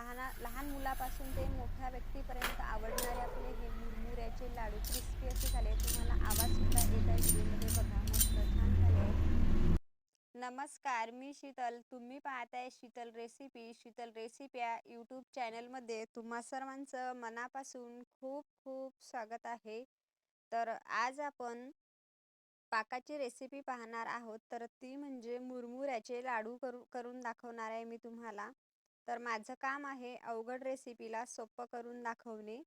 लहान लहान मुलापासून ते मोठ्या व्यक्तीपर्यंत आवडणारे आपले हे मुरमुऱ्याचे लाडू क्रिस्पी असे झाले. तुम्हाला आवाज सुद्धा येत आहे व्हिडिओमध्ये बघा. मस्त छान झाले. नमस्कार मी शीतल. तुम्ही पाहताय शीतल रेसिपी शीतल रेसिपी या यूट्यूब चॅनलमध्ये तुम्हा सर्वांचं मनापासून खूप खूप स्वागत आहे. तर आज आपण पाकाची रेसिपी पाहणार आहोत. तर ती म्हणजे मुरमुऱ्याचे लाडू करू करून दाखवणार आहे मी तुम्हाला. तर माझं काम आहे अवघड रेसिपीला सोपं करून दाखवणे.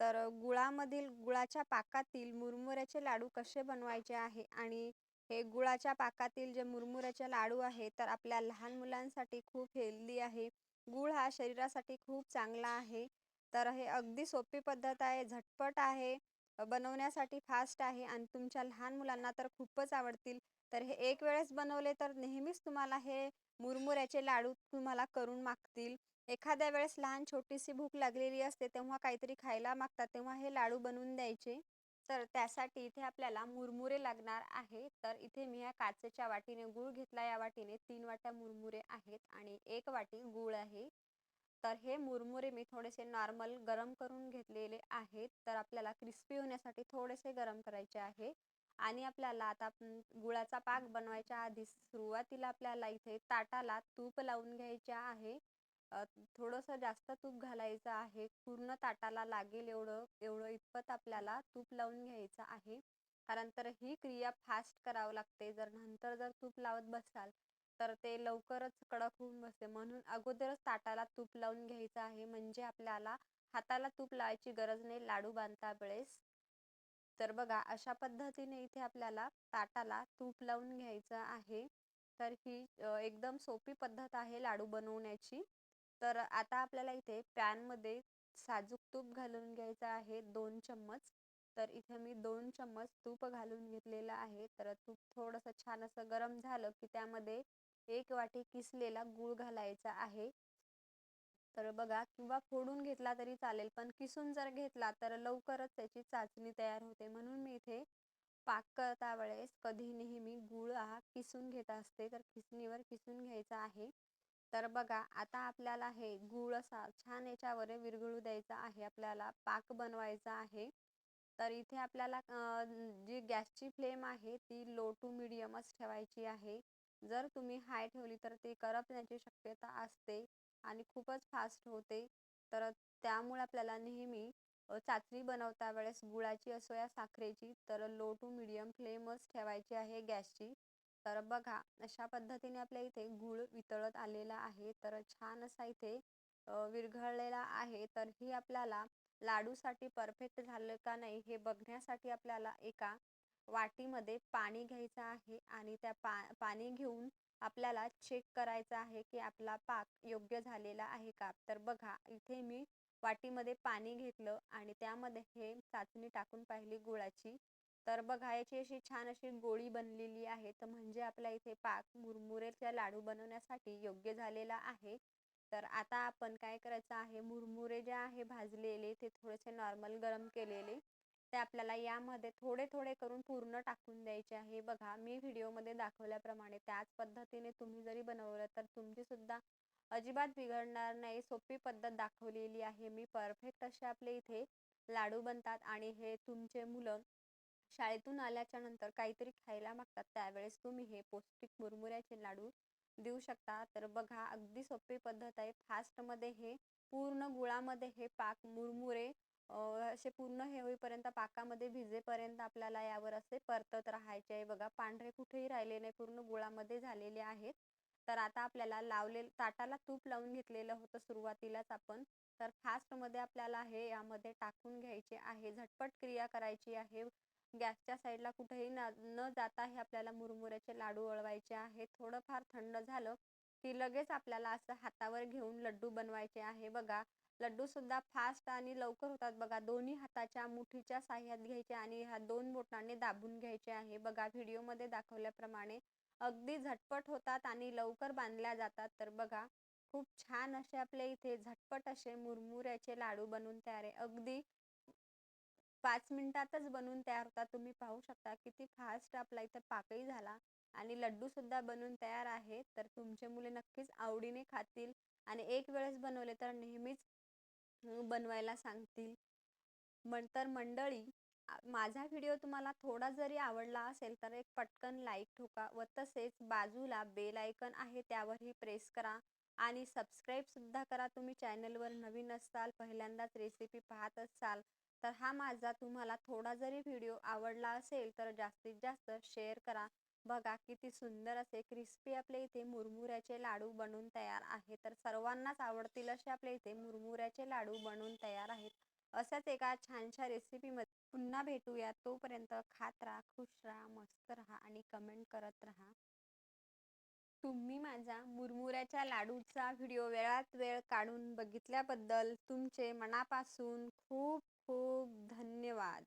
तर गुळामधील गुळाच्या पाकातील मुरमुऱ्याचे लाडू कसे बनवायचे आहे आणि हे गुळाच्या पाकातील जे मुरमुऱ्याचे लाडू आहे तर आपल्या लहान मुलांसाठी खूप हेल्दी आहे. गुळ हा शरीरासाठी खूप चांगला आहे. तर हे अगदी सोपी पद्धत आहे झटपट आहे बनवण्यासाठी फास्ट आहे आणि तुमच्या लहान मुलांना तर खूपच आवडतील. तर हे एक वेळेस बनवले तर नेहमीच तुम्हाला हे मुरमुऱ्याचे लाडू तुम्हाला करून मागतील. एखाद्या वेळेस लहान छोटीशी भूक लागलेली असते तेव्हा काहीतरी खायला मागतात तेव्हा हे लाडू बनवून द्यायचे. तर त्यासाठी इथे आपल्याला मुरमुरे लागणार आहे. तर इथे मी या काचेच्या वाटीने गूळ घेतला. या वाटीने तीन वाट्या मुरमुरे आहेत आणि एक वाटी गूळ आहे. तर हे मुरमुरे मी थोडेसे नॉर्मल गरम करून घेतलेले आहेत. तर आपल्याला क्रिस्पी होण्यासाठी थोडेसे गरम करायचे आहे. आणि आपल्याला आता गुळाचा पाक बनवायच्या आधी सुरुवातीला आपल्याला इथे ताटाला तूप लावून घ्यायचे आहे. थोडंसं जास्त तूप घालायचं आहे. पूर्ण ताटाला लागेल एवढं एवढं इतपत आपल्याला तूप लावून घ्यायचं आहे. कारण तर ही क्रिया फास्ट करावं लागते. जर नंतर जर तूप लावत बसाल तर ते लवकरच कडक होऊन बसते. म्हणून अगोदरच ताटाला तूप लावून घ्यायचं आहे. म्हणजे आपल्याला हाताला तूप लावायची गरज नाही. लाडू बांधता वेळेस तर बघा अशा पद्धतीने इथे आपल्याला ताटाला तूप लावून घ्यायचं आहे. तर ही एकदम सोपी पद्धत आहे लाडू बनवण्याची. तर आता आपल्याला इथे पॅनमध्ये साजूक तूप घालून घ्यायचं आहे दोन चम्मच. तर इथे मी दोन चम्मच तूप घालून घेतलेलं आहे. तर तूप थोडंसं छान असं गरम झालं की त्यामध्ये एक वाटी किसलेला गूळ घालायचा आहे. तर बघा किंवा फोडून घेतला तरी चालेल पण किसून जर घेतला तर लवकरच त्याची चाचणी तयार होते. म्हणून मी इथे पाक करता वेळेस कधी नेहमी गूळ हा किसून घेत असते तर किसणीवर किसून घ्यायचा आहे. तर बघा आता आपल्याला हे गूळ असा छान याच्यावर विरघळू द्यायचा आहे. आपल्याला पाक बनवायचा आहे. तर इथे आपल्याला जी गॅसची फ्लेम आहे ती लो टू मिडियमच ठेवायची आहे. जर तुम्ही हाय ठेवली तर ती करपण्याची शक्यता असते. आणि खूपच फास्ट होते. तर त्यामुळे आपल्याला नेहमी चाचणी बनवता वेळेस गुळाची असो या साखरेची तर लो टू मिडियम फ्लेमच ठेवायची आहे गॅसची. तर बघा अशा पद्धतीने आपल्या इथे गूळ वितळत आलेला आहे. तर छान असा इथे विरघळलेला आहे. तर ही आपल्याला लाडूसाठी परफेक्ट झालं का नाही हे बघण्यासाठी आपल्याला एका वाटीमध्ये पाणी घ्यायचं आहे आणि त्या पा पाणी घेऊन आपल्याला चेक करायचं आहे की आपला पाक योग्य झालेला आहे का? तर बघा इथे मी वाटीमध्ये पाणी घेतलं आणि त्यामध्ये हे चाचणी टाकून पाहिली गुळाची. तर बघा याची अशी छान अशी गोळी बनलेली आहे. तर म्हणजे आपल्या इथे पाक मुरमुरेच्या लाडू बनवण्यासाठी योग्य झालेला आहे. तर आता आपण काय करायचं आहे? मुरमुरे जे आहे भाजलेले ते थोडेसे नॉर्मल गरम केलेले. ते आपल्याला यामध्ये थोडे थोडे करून पूर्ण टाकून द्यायचे आहे. बघा मी व्हिडिओमध्ये दाखवल्याप्रमाणे त्याच पद्धतीने तुम्ही जरी बनवलं तर तुमची सुद्धा अजिबात बिघडणार नाही. सोपी पद्धत दाखवलेली आहे. मी परफेक्ट असे आपले इथे लाडू बनतात आणि हे तुमचे मुलं शाळेतून आल्याच्यानंतर काहीतरी खायला मागतात. त्यावेळेस तुम्ही हे पौष्टिक मुरमुऱ्याचे लाडू देऊ शकता. तर बघा अगदी सोपी पद्धत आहे. फास्टमध्ये हे पूर्ण गुळामध्ये हे पाक मुरमुरे असे पूर्ण हे होईपर्यंत पाकामध्ये भिजेपर्यंत आपल्याला यावर असे परतत राहायचे आहे. बघा पांढरे कुठेही राहिले नाही. पूर्ण गुळामध्ये झालेले आहेत. तर आता आपल्याला लावले ताटाला तूप लावून घेतलेलं होतं सुरुवातीलाच आपण. तर फास्टमध्ये आपल्याला हे यामध्ये टाकून घ्यायचे आहे. झटपट क्रिया करायची आहे. गॅसच्या साईडला कुठेही न न जाता हे आपल्याला मुरमुऱ्याचे लाडू वळवायचे आहे. थोडंफार थंड झालं की लगेच आपल्याला असं हातावर घेऊन लड्डू बनवायचे आहे. बघा लड्डू सुद्धा फास्ट आणि लवकर होतात. बघा दोन्ही हाताच्या मुठीच्या साह्यात घ्यायचे आणि ह्या दोन बोटांनी दाबून घ्यायचे आहे. बघा व्हिडिओमध्ये दाखवल्याप्रमाणे अगदी झटपट होतात आणि लवकर बांधल्या जातात. तर बघा खूप छान असे आपल्या इथे झटपट असे मुरमुऱ्याचे लाडू बनवून तयार आहे. अगदी पाच मिनिटातच बनवून तयार होतात. तुम्ही पाहू शकता किती फास्ट आपला इथं पाकही झाला आणि लड्डू सुद्धा बनवून तयार आहे. तर तुमचे मुले नक्कीच आवडीने खातील आणि एक वेळेस बनवले तर नेहमीच बनवायला सांगतील. मग तर मंडळी माझा व्हिडिओ तुम्हाला थोडा जरी आवडला असेल तर एक पटकन लाईक ठोका व तसेच बाजूला बेल आयकन आहे त्यावरही प्रेस करा आणि सबस्क्राईबसुद्धा करा. तुम्ही चॅनलवर नवीन असाल पहिल्यांदाच रेसिपी पाहत असाल तर हा माझा तुम्हाला थोडा जरी व्हिडिओ आवडला असेल तर जास्तीत जास्त शेअर करा. बघा किती सुंदर असे क्रिस्पी आपल्या इथे मुरमुऱ्याचे लाडू बनून तयार आहे तर सर्वांनाच आवडतील असे आपल्या इथे मुरमुऱ्याचे लाडू बनून तयार आहेत. अशाच एका छानशा रेसिपीमध्ये पुन्हा भेटूया. तोपर्यंत खात राहा खुश राहा मस्त राहा आणि कमेंट करत राहा. तुम्ही माझा मुरमुऱ्याच्या लाडूचा व्हिडिओ वेळात वेळ काढून बघितल्याबद्दल तुमचे मनापासून खूप खूप धन्यवाद.